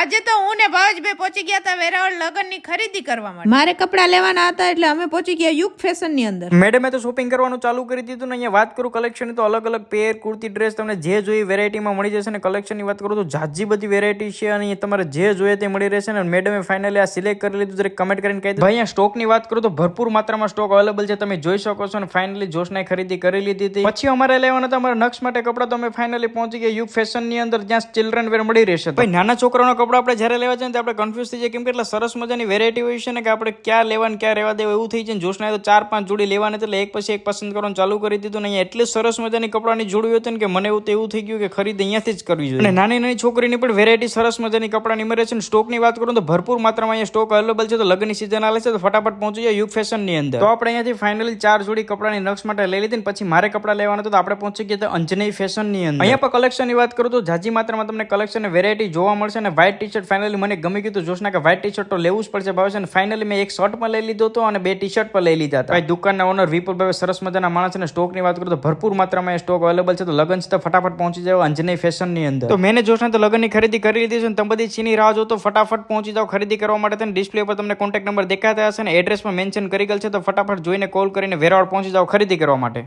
આજે તો હું ને ભાવજભાઈ બે પહોંચી ગયા હતા વેરાવળ લગનની ખરીદી કરવા માટે. મારે કપડાં લેવાના હતા એટલે અમે પહોંચી ગયા યુગ ફેશનની અંદર. મેડમે તો શોપિંગ કરવાનું ચાલુ કરી દીધું ને અહીંયા વાત કરું કલેક્શન તો અલગ અલગ પેર કુર્તી ડ્રેસ તમને જે જોઈએ વેરાયટીમાં મળી જશે ને કલેક્શનની વાત કરું તો જાજી બધી વેરાયટી છે અને અહીંયા તમારે જે જોઈએ તે મળી રહેશે ને મેડમે ફાઇનલી આ સિલેક્ટ કરી લીધું. દરેક કમેન્ટ કરીને કહી દીધું ભાઈ અહીંયા સ્ટોકની વાત કરું તો ભરપૂર માત્રામાં સ્ટોક અવેલેબલ છે. તમે જોઈ શકો છો ને ફાઇનલી જોશને ખરીદી કરી લીધી હતી. પછી અમારે લેવાના હતા અમારા નક્ષ માટે કપડાં તો અમે ફાઇનલી પહોંચી ગયા યુગ ફેશનની અંદર જ્યાં ચિલ્ડ્રન વેર મળી રહેશે ભાઈ નાના છોકરાઓના કપડા આપણે જ્યારે લેવા જઈએ તો આપણે કન્ફ્યુઝ થઈ જાય કેમ કે એટલે સરસ મજાની વેરાયટી હોય છે ને કે આપણે ક્યાં લેવાનું ક્યાં રહેવા દેવું એવું થઈ જાય ને તો ચાર પાંચ જોડી લેવાની એટલે એક પછી એક પસંદ કરવાનું ચાલુ કરી દીધું ને અહીંયા એટલી સરસ મજાની કપડાની જોડી હતી ને કે મને એવું તો એવું થઈ ગયું કે ખરીદી અહીંયાથી જ કરવી જોઈએ. અને નાની નાની છોકરીની પણ વેરાયટી સરસ મજાની કપડાની મળે છે ને સ્ટોકની વાત કરું તો ભરપૂર માત્રામાં અહીંયા સ્ટોક અવેલેબલ છે તો લગ્નની સિઝન આવે છે તો ફટાફટ પહોંચી જાય યુગ ફેશનની અંદર. તો આપણે અહીંયાથી ફાઇનલી ચાર જોડી કપડાની નક્ષ માટે લઈ લીધી ને પછી મારે કપડા લેવાના તો આપણે પહોંચી ગયા અંજનેય ફેશનની અંદર. અહીંયા પણ કલેક્શનની વાત કરું તો જાજી માત્રામાં તમને કલેક્શન વેરાયટી જોવા મળશે અને વ્હાઇટ ટી શર્ટ ફાઇનલી મને ગમી ગયું જોશના કે વ્હાઇટ ટી શર્ટ તો લેવું જ પડશે ભાવે છે અને ફાઇનલી મેં એક શર્ટ પણ લઈ લીધો હતો અને બે ટી શર્ટ પણ લઈ લીધા હતા. ભાઈ દુકાનના ઓનર વિપુલ ભાઈ સરસ મજાના માણસ અને સ્ટોકની વાત કરું તો ભરપૂર માત્રામાં સ્ટોક અવેલેબલ છે તો લગન છે તો ફટાફટ પહોંચી જાવ અંજનેય ફેશનની અંદર. તો મેં જોશના તો લગનની ખરીદી કરી લીધી છે અને તમે બધી છીની રાહ જો તો ફટાફટ પહોંચી જાવ ખરીદી કરવા માટે તેને ડિસ્પ્લે પર તમને કોન્ટેક્ટ નંબર દેખાતા હશે અને એડ્રેસ પણ મેન્શન કરી ગયેલ છે તો ફટાફટ જોઈને કોલ કરીને વેરાવળ પહોંચી જાવ ખરીદી કરવા માટે.